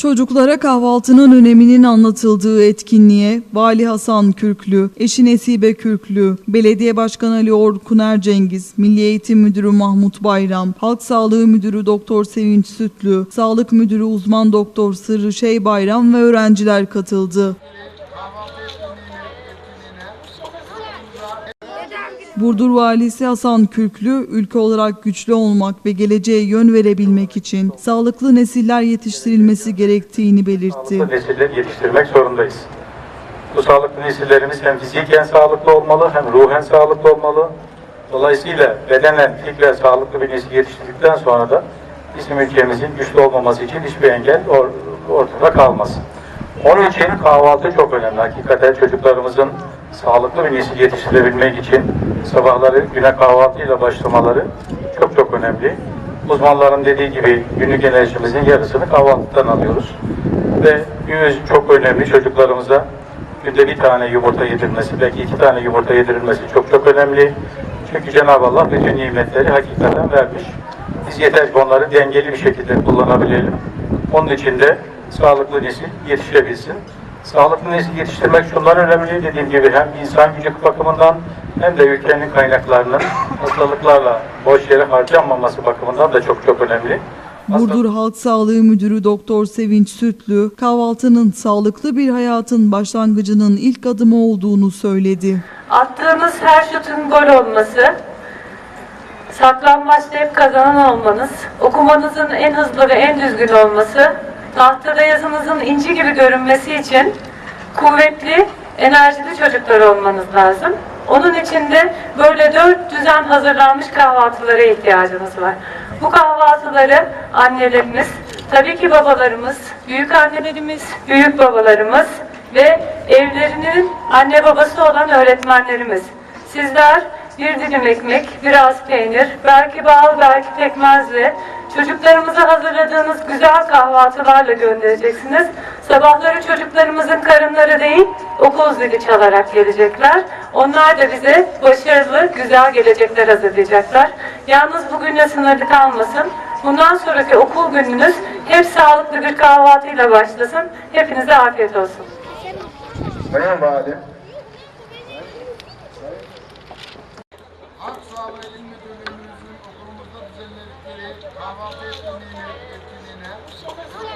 Çocuklara kahvaltının öneminin anlatıldığı etkinliğe Vali Hasan Kürklü, eşi Nesibe Kürklü, Belediye Başkanı Ali Orkuner Cengiz, Milli Eğitim Müdürü Mahmut Bayram, Halk Sağlığı Müdürü Doktor Sevinç Sütlü, Sağlık Müdürü Uzman Doktor Sırrı Şey Bayram ve öğrenciler katıldı. Burdur Valisi Hasan Kürklü, ülke olarak güçlü olmak ve geleceğe yön verebilmek için sağlıklı nesiller yetiştirilmesi gerektiğini belirtti. Sağlıklı nesiller yetiştirmek zorundayız. Bu sağlıklı nesillerimiz hem fiziken sağlıklı olmalı hem ruhen sağlıklı olmalı. Dolayısıyla bedenen, fikren sağlıklı bir nesil yetiştirdikten sonra da bizim ülkemizin güçlü olmaması için hiçbir engel or- ortada kalmaz. Onun için kahvaltı çok önemli. Hakikaten çocuklarımızın sağlıklı bir nesil yetiştirebilmek için sabahları güne kahvaltıyla başlamaları çok çok önemli. Uzmanların dediği gibi günlük enerjimizin yarısını kahvaltıdan alıyoruz. Ve yüz çok önemli çocuklarımıza günde bir tane yumurta yedirmesi, belki iki tane yumurta yedirilmesi çok çok önemli. Çünkü Cenab-ı Allah bütün nimetleri hakikaten vermiş. Biz yeter ki onları dengeli bir şekilde kullanabilelim. Onun için de sağlıklı nesil yetişebilsin. Sağlıklı nesil yetiştirmek şundan önemli dediğim gibi hem insan gücü bakımından hem de ülkenin kaynaklarının hastalıklarla boş yere harcanmaması bakımından da çok çok önemli. Burdur Halk Sağlığı Müdürü Doktor Sevinç Sütlü, kahvaltının sağlıklı bir hayatın başlangıcının ilk adımı olduğunu söyledi. Attığınız her şutun gol olması, saklambaçta hep kazanan olmanız, okumanızın en hızlı ve en düzgün olması, tahtada yazınızın inci gibi görünmesi için kuvvetli, enerjili çocuklar olmanız lazım. Onun için de böyle dört düzen hazırlanmış kahvaltılara ihtiyacımız var. Bu kahvaltıları annelerimiz, tabii ki babalarımız, büyük annelerimiz, büyük babalarımız ve evlerinin anne babası olan öğretmenlerimiz. Sizler bir dilim ekmek, biraz peynir, belki bal, belki pekmezle çocuklarımıza hazırladığınız güzel kahvaltılarla göndereceksiniz. Sabahları çocuklarımızın karınları değil, okul zili çalarak gelecekler. Onlar da bize başarılı, güzel gelecekler hazırlayacaklar. Yalnız bugünle sınırlı kalmasın. Bundan sonraki okul gününüz hep sağlıklı bir kahvaltıyla başlasın. Hepinize afiyet olsun. Sayın Valim, kahvaltı etkinliğine, etkinliğine